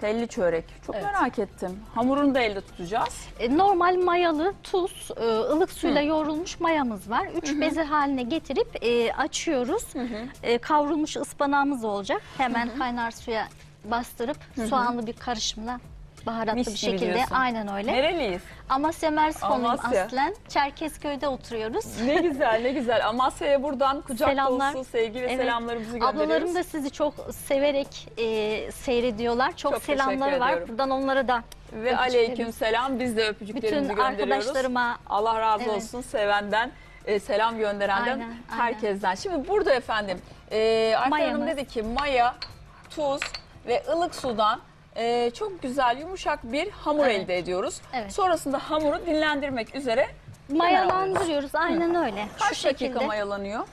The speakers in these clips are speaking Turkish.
Telli çörek. Çok Evet. merak ettim. Hamurunu da elde tutacağız. E, Normal mayalı tuz, e, ılık suyla yoğrulmuş mayamız var. Üç beze haline getirip e, açıyoruz. E, kavrulmuş ıspanağımız olacak. Hemen kaynar suya bastırıp soğanlı bir karışımla baharatlı Mis bir şekilde diyorsun. aynen öyle. Nereliyiz? Amasya Mersinliyim Amasya. aslen. Çerkezköy'de oturuyoruz. Ne güzel ne güzel. Amasya'ya buradan kucak Selamlar. dolusu sevgi ve Evet. selamlarımızı gönderiyoruz. Ablalarım da sizi çok severek e, seyrediyorlar. Çok, Çok selamları var. Buradan onlara da Ve aleyküm selam. Biz de öpücüklerimizi bütün gönderiyoruz. arkadaşlarıma Allah razı Evet. olsun sevenden, e, selam gönderenden, Aynen, aynen. herkesten. Şimdi burada efendim e, Ayfer Hanım dedi ki maya, tuz ve ılık sudan e, çok güzel yumuşak bir hamur Evet. elde ediyoruz. Evet. Sonrasında hamuru dinlendirmek üzere mayalandırıyoruz. Aynen öyle. kaç Şu dakika şekilde. mayalanıyor?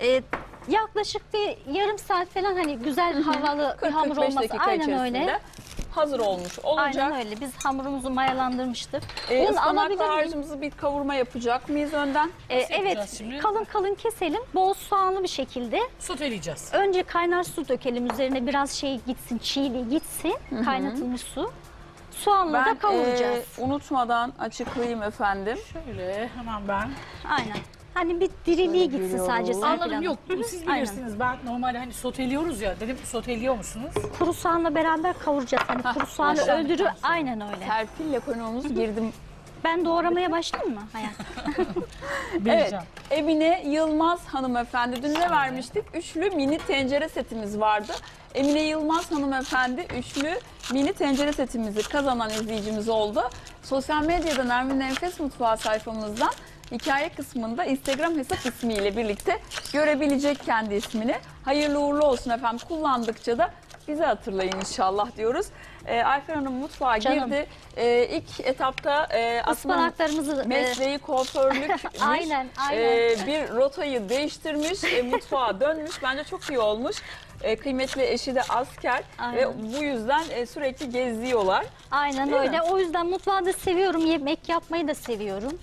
E, yaklaşık bir yarım saat falan hani güzel havalı bir hamur 40-45 olması. dakika Aynen içerisinde öyle. Hazır olmuş olacak. Aynen öyle. Biz hamurumuzu mayalandırmıştık. E, Un ıspanaklı alabilir miyim? harcımızı bir kavurma yapacak mıyız önden? E, Nasıl evet. şimdi? Kalın kalın keselim. Bol soğanlı bir şekilde. Soteleyeceğiz. Önce kaynar su dökelim. Üzerine biraz şey gitsin, çiğliği gitsin. Kaynatılmış su. Soğanla Ben da kavuracağız. e, unutmadan açıklayayım efendim. Şöyle hemen ben. Aynen. Hani bir diriliği Böyle gitsin sadece. Serpil Anladım Hanım. yok siz Aynen. bilirsiniz. Ben normalde hani soteliyoruz ya dedim soteliyor musunuz? Kuru soğanla beraber kavuracağız. Hani kuru soğanı maşallah. öldürü aynen öyle. Serpil'le konuğumuz girdim. Ben doğramaya başlayayım mı hayat? Evet, Bileceğim. Emine Yılmaz hanımefendi. Dün ne vermiştik? Üçlü mini tencere setimiz vardı. Emine Yılmaz hanımefendi üçlü mini tencere setimizi kazanan izleyicimiz oldu. Sosyal medyada Nermin Enfes Mutfağı sayfamızdan hikaye kısmında Instagram hesap ismiyle birlikte görebilecek kendi ismini. Hayırlı uğurlu olsun efendim. Kullandıkça da bizi hatırlayın inşallah diyoruz. Ee, Ayfer Hanım mutfağa Canım. girdi. Ee, ilk etapta e, aslında Ispanaklarımızı e, mesleği kuaförlükmüş. Aynen, aynen. Ee, bir rotayı değiştirmiş, e, mutfağa dönmüş. Bence çok iyi olmuş. E, kıymetli eşi de asker Aynen. ve bu yüzden e, sürekli geziyorlar. aynen Değil öyle. mi? O yüzden mutfağı da seviyorum. Yemek yapmayı da seviyorum.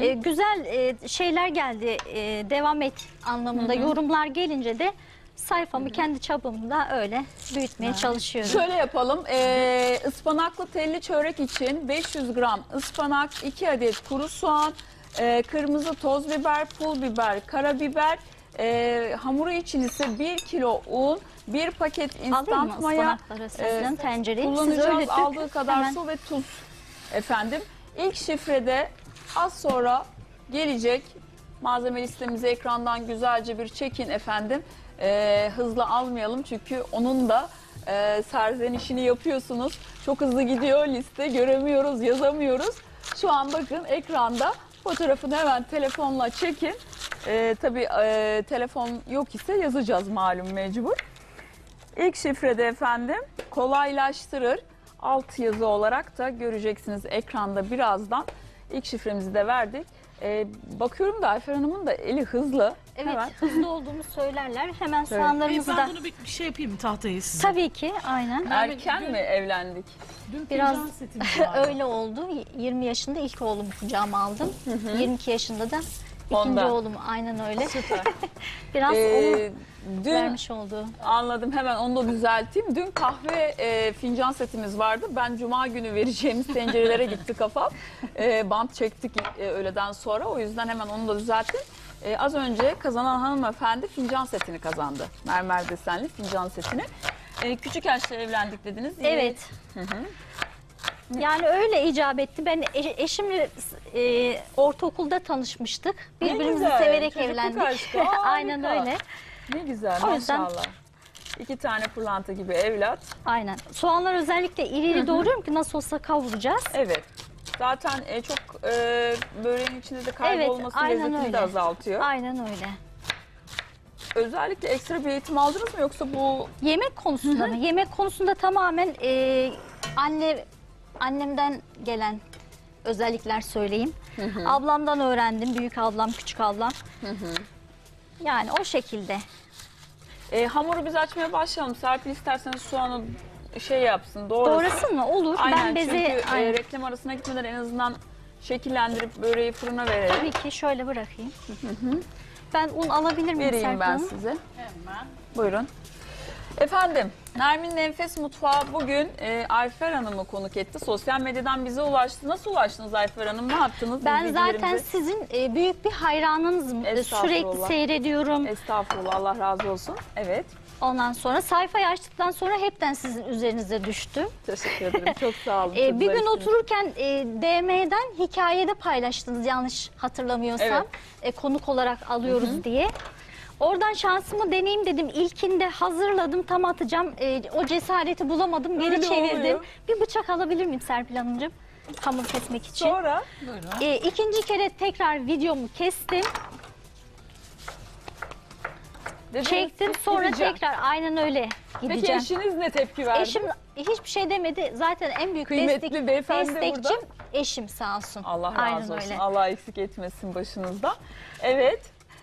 E, güzel e, şeyler geldi. e, devam et anlamında yorumlar gelince de sayfamı kendi çapımda öyle büyütmeye çalışıyorum. Şöyle yapalım. E, ıspanaklı telli çörek için 500 gram ıspanak, 2 adet kuru soğan, e, kırmızı toz biber, pul biber, karabiber, e, hamuru için ise 1 kilo un, 1 paket instant maya, ıspanakları sizin e, tencereyi? Siz Kullanacağız öyle dök, aldığı kadar hemen. su ve tuz efendim. İlk şifrede az sonra gelecek malzeme listemizi ekrandan güzelce bir çekin efendim. Ee, hızlı almayalım çünkü onun da e, serzenişini yapıyorsunuz. Çok hızlı gidiyor liste göremiyoruz yazamıyoruz. Şu an bakın ekranda fotoğrafını hemen telefonla çekin. Ee, tabii e, telefon yok ise yazacağız malum mecbur. İlk şifrede efendim kolaylaştırır. Alt yazı olarak da göreceksiniz ekranda birazdan. İlk şifremizi de verdik. Ee, bakıyorum da Ayfer Hanım'ın da eli hızlı. Evet Hemen. hızlı olduğumu söylerler. Hemen Evet. Ee, soğanlarımızı ben da bunu bir, bir şey yapayım mı tahtayı size? tabii ki aynen. Erken mi evlendik? Dün Biraz fincan setimiz vardı. Öyle oldu. 20 yaşında ilk oğlumu kucağıma aldım. 22 yaşında da ikinci Ondan. oğlum aynen öyle. Süper. Biraz Ee, onun dün vermiş olduğu. anladım hemen onu da düzelteyim. Dün kahve e, fincan setimiz vardı. Ben cuma günü vereceğimiz tencerelere gitti kafam. E, bant çektik e, öğleden sonra. O yüzden hemen onu da düzelttim. E, az önce kazanan hanımefendi fincan setini kazandı. Mermer desenli fincan setini. E, küçük yaşta evlendik dediniz. Yine- Evet. Yani öyle icap etti. Ben e- eşimle e, ortaokulda tanışmıştık. Ne Birbirimizi güzel, severek çocukluk evlendik. aşkı. Aynen öyle. Ne güzel O yüzden- maşallah. İki tane pırlanta gibi evlat. Aynen. Soğanlar özellikle iri iri doğruyorum ki nasıl olsa kavuracağız. Evet. Zaten e, çok e, böreğin içinde de kaybolması aynen lezzetini öyle. de azaltıyor. Aynen öyle. Özellikle ekstra bir eğitim aldınız mı yoksa bu Yemek konusunda mı? Yemek konusunda tamamen e, anne annemden gelen özellikler söyleyeyim. Ablamdan öğrendim. Büyük ablam, küçük ablam. Yani o şekilde. e, hamuru biz açmaya başlayalım. Serpil isterseniz soğanı şey yapsın doğrasın. Doğrasın mı? Olur. Aynen ben bezi çünkü e, aynen. reklam arasına gitmeden en azından şekillendirip böreği fırına verelim. tabii ki şöyle bırakayım. Ben un alabilir miyim Vereyim Serpil ben size. Hemen. Buyurun. Efendim Nermin'in Enfes Mutfağı bugün e, Ayfer Hanım'ı konuk etti. Sosyal medyadan bize ulaştı. Nasıl ulaştınız Ayfer Hanım? Ne yaptınız? Ben zaten sizin e, büyük bir hayranınızım. E. Sürekli seyrediyorum. Estağfurullah Allah razı olsun. Evet. Ondan sonra sayfayı açtıktan sonra hepten sizin üzerinize düştüm. Teşekkür ederim. Çok sağ olun. E, Çok bir gün otururken e, DM'den hikayede paylaştınız yanlış hatırlamıyorsam. Evet. E, konuk olarak alıyoruz diye. Oradan şansımı deneyeyim dedim. İlkinde hazırladım tam atacağım. E, o cesareti bulamadım geri Öyle çevirdim. oluyor. Bir bıçak alabilir miyim Serpil Hanımcığım? Hamur kesmek için. Sonra. E, ikinci kere tekrar videomu kestim. Dediniz Çektim sonra gideceğim. tekrar aynen öyle Peki gideceğim. eşiniz ne tepki verdi? Eşim hiçbir şey demedi. Zaten en büyük Kıymetli destek, beyefendi destekçim burada. eşim sağ olsun. Allah razı Aynen olsun. öyle. Allah eksik etmesin başınızdan. Evet.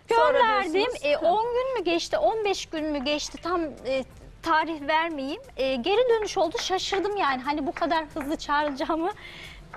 Gönderdim. diyorsunuz- E, 10 gün mü geçti, 15 gün mü geçti tam e, tarih vermeyeyim. E, geri dönüş oldu. Şaşırdım yani. Hani bu kadar hızlı çağrılacağımı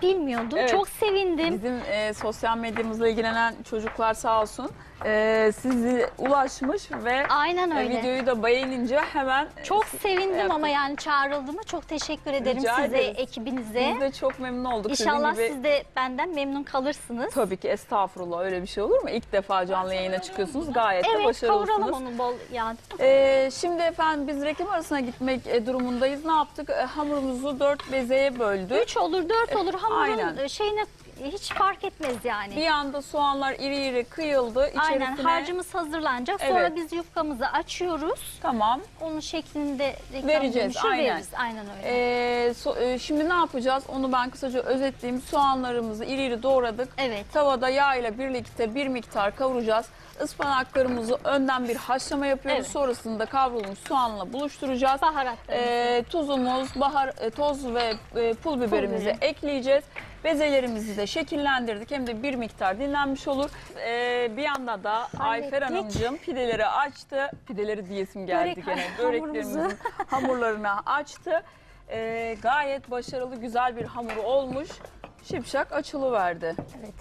bilmiyordum. Evet. Çok sevindim. Bizim e, sosyal medyamızla ilgilenen çocuklar sağ olsun e, sizi ulaşmış ve Aynen e, öyle. videoyu da beğenince hemen Çok e, sevindim yaptık. ama yani çağrıldığıma çok teşekkür ederim Rica size, ederiz. ekibinize. biz de çok memnun olduk. İnşallah gibi- siz de benden memnun kalırsınız. Tabii ki estağfurullah öyle bir şey olur mu? İlk defa canlı yayına çıkıyorsunuz gayet de Evet başarılısınız. kavuralım onu bol yağda. Ee, şimdi efendim biz reklam arasına gitmek e, durumundayız. Ne yaptık? E, hamurumuzu dört bezeye böldük. 3 olur 4 olur hamurun Aynen. e, şeyine hiç fark etmez yani. Bir anda soğanlar iri iri kıyıldı. İçerisine... Aynen harcımız hazırlanacak. Evet. Sonra biz yufkamızı açıyoruz. Tamam. Onun şeklinde Vereceğiz, aynen. veririz. Aynen öyle. Ee, so- e, şimdi ne yapacağız? Onu ben kısaca özetleyeyim. Soğanlarımızı iri iri doğradık. evet. Tavada yağ ile birlikte bir miktar kavuracağız. Ispanaklarımızı önden bir haşlama yapıyoruz. Evet. Sonrasında kavrulmuş soğanla buluşturacağız. Baharatlarımızı. Ee, tuzumuz, bahar, e, toz ve e, pul biberimizi biberi. ekleyeceğiz. Bezelerimizi de şekillendirdik. Hem de bir miktar dinlenmiş olur. Ee, bir yanda da Ayfer. Hanımcığım pideleri açtı. Pideleri diyesim geldi Börek gene. Böreklerimizin hamurlarını açtı. Ee, gayet başarılı, güzel bir hamur olmuş. Şipşak açılıverdi. evet.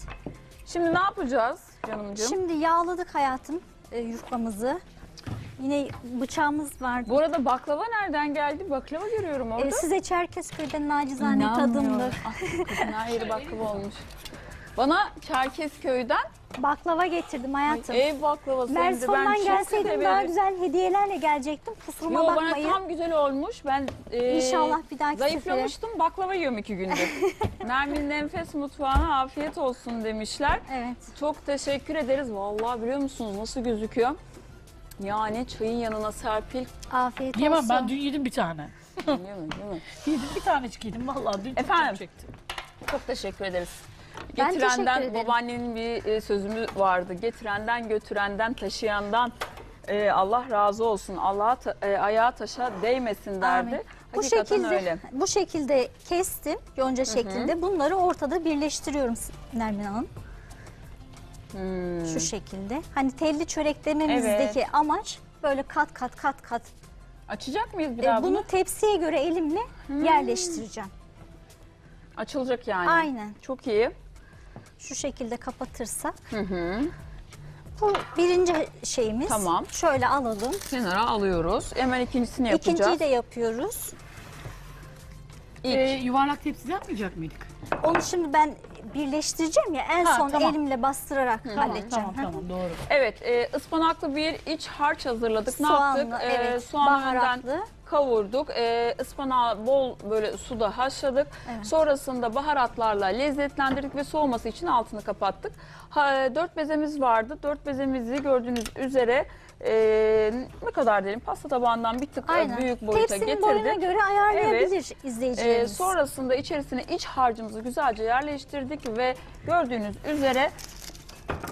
Şimdi ne yapacağız canımcığım? Şimdi yağladık hayatım e, yufkamızı. Yine bıçağımız vardı. Bu arada baklava nereden geldi? Baklava görüyorum orada. E, size Çerkezköy'den nacizane tadımlık Ah, kızın her yeri baklava olmuş. Bana Çerkezköy'den baklava getirdim hayatım. ev baklavası de ben gelseydim daha güzel hediyelerle gelecektim. Kusuruma Yo bana bakmayın. tam güzel olmuş. Ben e, İnşallah bir dahaki sefere. zayıflamıştım. Baklava yiyorum iki gündür. Nermin Nefes Mutfağı'na afiyet olsun demişler. Evet. Çok teşekkür ederiz. Vallahi biliyor musunuz nasıl gözüküyor? Yani çayın yanına serpil. Afiyet Yemem olsun. ben dün yedim bir tane. Değil mi? Yedim bir tanecik yedim vallahi dün çok Efendim? canım çekti. Çok teşekkür ederiz. Ben Getirenden ederim. babaannenin bir e, sözümü vardı. Getirenden, götürenden, taşıyandan e, Allah razı olsun. Allah ayağa taşa değmesin derdi. Amin. Bu Hakikaten şekilde öyle. bu şekilde kestim yonca şeklinde. Bunları ortada birleştiriyorum Nermin Hanım. Hmm. Şu şekilde. Hani telli çörek dememizdeki amaç böyle kat kat kat kat. Açacak mıyız bir E, daha bunu bunu? tepsiye göre elimle yerleştireceğim. Açılacak yani. Aynen. Çok iyi. Şu şekilde kapatırsak. Hı hı. Bu birinci şeyimiz. Tamam. Şöyle alalım. Kenara alıyoruz. Hemen ikincisini yapacağız. İkinciyi de yapıyoruz. İlk. Ee, yuvarlak tepsi yapmayacak mıydık? Onu şimdi ben birleştireceğim ya en Ha, son tamam. elimle bastırarak halledeceğim. Tamam tamam doğru. Evet, e, ıspanaklı bir iç harç hazırladık. ne Soğanlı, yaptık? E, evet, soğanı önden baharatlı. kavurduk. E, ıspanağı bol böyle suda haşladık. Evet. Sonrasında baharatlarla lezzetlendirdik ve soğuması için altını kapattık. Ha, e, dört bezemiz vardı. Dört bezemizi gördüğünüz üzere e, ne kadar diyelim pasta tabağından bir tık e, Aynen. büyük boyuta Tepsinin boyuna getirdik. göre ayarlayabilir E, izleyicilerimiz. sonrasında içerisine iç harcımızı güzelce yerleştirdik ve gördüğünüz üzere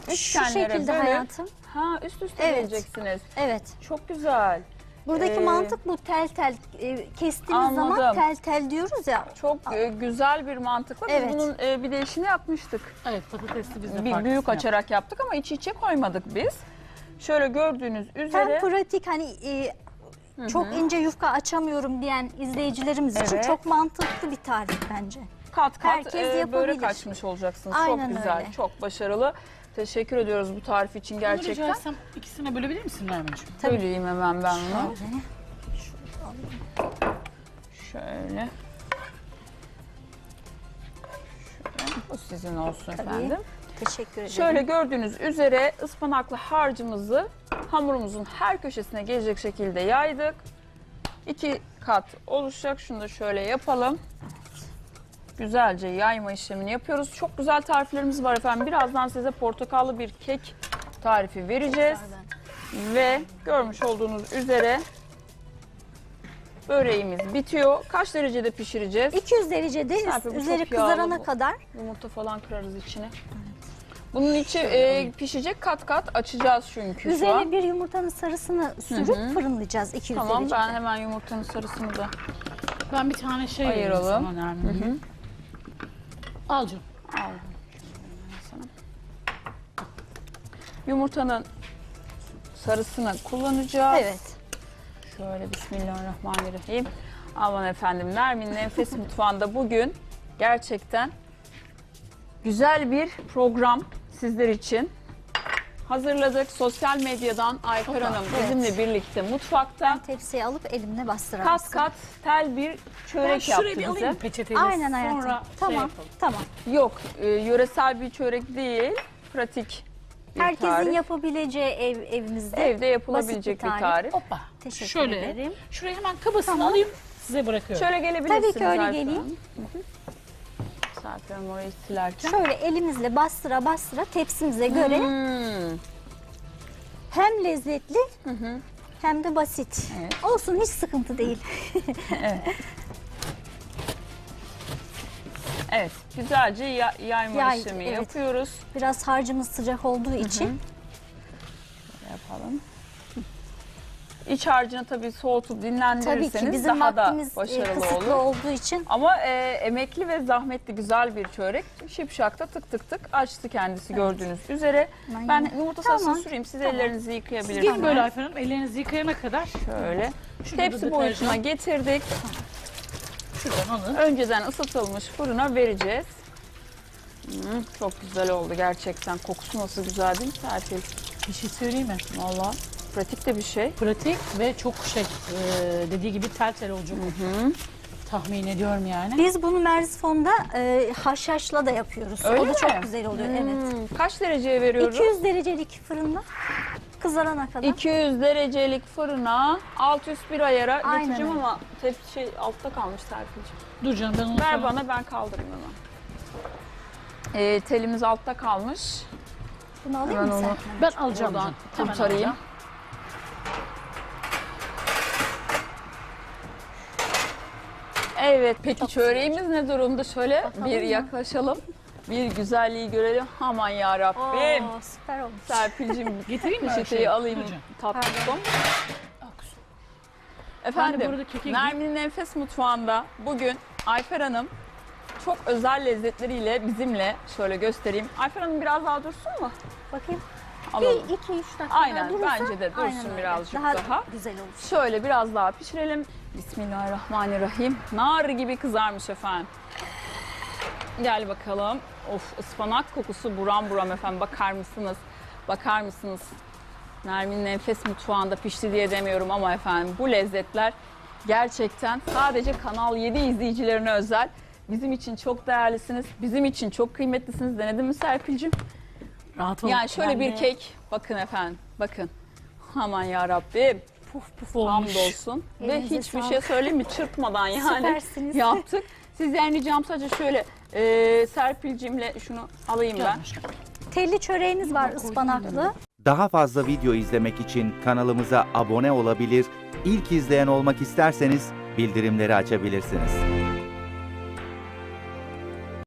Şu şekilde bölüp hayatım. Ha üst üste Evet. vereceksiniz. Evet. Çok güzel. Buradaki Ee, mantık bu tel tel e, kestiğimiz Anladım. zaman tel tel diyoruz ya. Çok e, güzel bir mantıkla biz Evet. bunun e, bir de işini yapmıştık. Evet patatesli biz de Bir büyük açarak yaptık ama iç içe koymadık biz. Şöyle gördüğünüz Hem üzere pratik hani e, çok ince yufka açamıyorum diyen izleyicilerimiz için Evet. çok mantıklı bir tarif bence. kat kat herkes e, börek yapabilir. açmış olacaksınız. Aynen çok güzel, öyle. çok başarılı. Teşekkür ediyoruz bu tarif için Bunu rica gerçekten. etsem ikisine bölebilir misin Nermin'ciğim? Tabii. Söyleyeyim hemen ben bunu. Şöyle. Şöyle. Bu sizin olsun Tabii. efendim. Teşekkür ederim. Şöyle gördüğünüz üzere ıspanaklı harcımızı hamurumuzun her köşesine gelecek şekilde yaydık. İki kat oluşacak. Şunu da şöyle yapalım. Güzelce yayma işlemini yapıyoruz. Çok güzel tariflerimiz var efendim. Birazdan size portakallı bir kek tarifi vereceğiz. Ve görmüş olduğunuz üzere böreğimiz bitiyor. Kaç derecede pişireceğiz? 200 derecede Serpil, bu çok üzeri yağlı kızarana bu. kadar Yumurta falan kırarız içine. Bunun içi e, pişecek kat kat açacağız çünkü şu üzerine bir yumurtanın sarısını sürüp fırınlayacağız 200 Tamam derecede. ben hemen yumurtanın sarısını da Ben bir tane şey Ayıralım. ayıralım. Sana Nermin. Al canım. aldım. Sana. Yumurtanın sarısını kullanacağız. Evet. Şöyle Bismillahirrahmanirrahim. Aman efendim Nermin'in Enfes Mutfağı'nda bugün gerçekten güzel bir program sizler için hazırladık. Sosyal medyadan Ayfer Hanım evet. bizimle birlikte mutfakta Tepsiye alıp elimle bastırar kat kat tel bir Ben çörek şuraya yaptı bir bize. alayım peçeteyi. Aynen hayatım. Sonra şey tamam. yapalım. tamam. Yok e, yöresel bir çörek değil pratik bir Herkesin tarif. yapabileceği ev evimizde. Evde yapılabilecek basit bir bir tarif. tarif. Hoppa. Teşekkür Şöyle. ederim. Şuraya hemen kabasını Tamam. alayım. Size bırakıyorum. Şöyle gelebilirsiniz. Tabii ki öyle Ayfer geleyim. Hı hı. Serpil Hanım orayı silerken. Şöyle elimizle bastıra bastıra tepsimize göre Hmm. hem lezzetli hem de basit. Evet. Olsun hiç sıkıntı değil. Evet, güzelce ya- yayma Yay, işlemi evet. yapıyoruz. Biraz harcımız sıcak olduğu için Yapalım. İç harcını tabii soğutup tabii dinlendirirseniz ki bizim daha da vaktimiz e, başarılı kısıtlı olur. olduğu için Ama e, emekli ve zahmetli güzel bir çörek. Şipşakta tık tık tık açtı kendisi gördüğünüz üzere. Aynen. Ben yumurta sarısını Tamam, süreyim. Siz tamam. ellerinizi Siz yıkayabilirsiniz. gelin böyle Ayfer Hanım. Ellerinizi yıkayana kadar Şöyle. Şurada Tepsi da boyutuna deterjan. getirdik. şuradan alın. Önceden ısıtılmış fırına vereceğiz. Hmm, çok güzel oldu gerçekten. Kokusu nasıl güzel değil mi Serpil? Bir şey söyleyeyim mi? Valla pratik de bir şey. Pratik ve çok şey e, dediği gibi tel tel olacak. Tahmin ediyorum yani. biz bunu Merzifon'da e, haşhaşla da yapıyoruz. Öyle o da mi? çok güzel oluyor. Evet. Hmm, Kaç dereceye veriyoruz? 200 derecelik fırında kızarana kadar. 200 derecelik fırına alt üst bir ayara Aynen getireceğim öyle. ama tepsi şey altta kalmış Serpil'ciğim. Dur canım ben onu Ver sonra- bana ben kaldırayım hemen. Ee, telimiz altta kalmış. Bunu alayım Hemen mı sen? Ben alacağım Buradan kurtarayım. alacağım. Evet peki çöreğimiz ne durumda? Şöyle Bakalım bir mı? yaklaşalım. Bir güzelliği görelim. Aman ya Rabbim. Oo, süper olmuş. Serpil'cim Getireyim mi? peçeteyi Şey, alayım canım. tatlım. Efendim, burada keke Nermin'in Enfes Mutfağı'nda bugün Ayfer Hanım çok özel lezzetleriyle bizimle şöyle göstereyim. Ayfer Hanım biraz daha dursun mu? Bakayım. Alalım. Bir, iki, üç dakika Aynen, daha durursa, bence de dursun birazcık daha. daha. güzel olur. Şöyle biraz daha pişirelim. Bismillahirrahmanirrahim. Nar gibi kızarmış efendim. Gel bakalım. Of ıspanak kokusu buram buram efendim. Bakar mısınız? Bakar mısınız? Nermin'in enfes mutfağında pişti diye demiyorum ama efendim bu lezzetler gerçekten sadece Kanal 7 izleyicilerine özel. Bizim için çok değerlisiniz. Bizim için çok kıymetlisiniz. Denedin mi Serpil'cim? Rahat olun. Yani şöyle bir kek. Bakın efendim. Bakın. Aman ya Rabbim. puf puf olmuş. Hamdolsun. Ve hiçbir sağlık. şey söyleyeyim mi? Çırpmadan yani Süpersiniz. yaptık. Sizden ricam sadece şöyle e, Serpil'cimle şunu alayım ben. Telli çöreğimiz var ıspanaklı. Daha fazla video izlemek için kanalımıza abone olabilir, ilk izleyen olmak isterseniz bildirimleri açabilirsiniz.